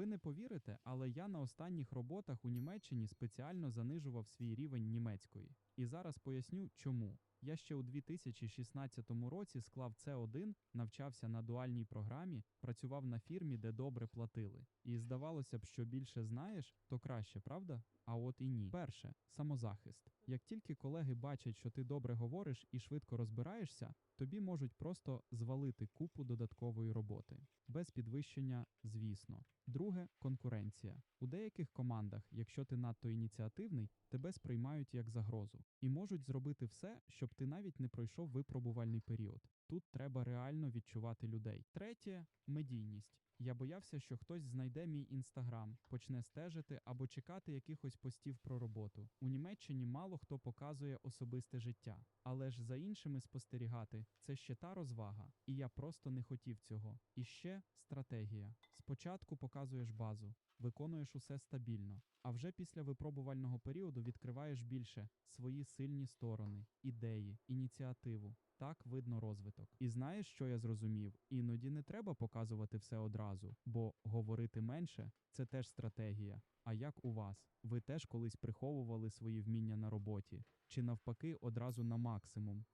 Ви не повірите, але я на останніх роботах у Німеччині спеціально занижував свій рівень німецької. І зараз поясню, чому. Я ще у 2016 році склав С1, навчався на дуальній програмі, працював на фірмі, де добре платили. І здавалося б, що більше знаєш, то краще, правда? А от і ні. Перше самозахист. Як тільки колеги бачать, що ти добре говориш і швидко розбираєшся, тобі можуть просто звалити купу додаткової роботи. Без підвищення, звісно. Друге конкуренція. У деяких командах, якщо ти надто ініціативний, тебе сприймають як загрозу і можуть зробити все, щоб ти навіть не пройшов випробувальний період. Тут треба реально відчувати людей. Третє медійність. Я боявся, що хтось знайде мій інстаграм, почне стежити або чекати якихось постів про роботу. У Німеччині мало хто показує особисте життя, але ж за іншими спостерігати це ще та розвага, і я просто не хотів цього. І ще стратегія. Спочатку показуєш базу, виконуєш усе стабільно, а вже після випробувального періоду відкриваєш більше свої сильні сторони, ідеї, ініціативу. Так видно розвиток. І знаєш, що я зрозумів? Іноді не треба показувати все одразу, бо говорити менше це теж стратегія. А як у вас? Ви теж колись приховували свої вміння на роботі, чи навпаки одразу на максимум?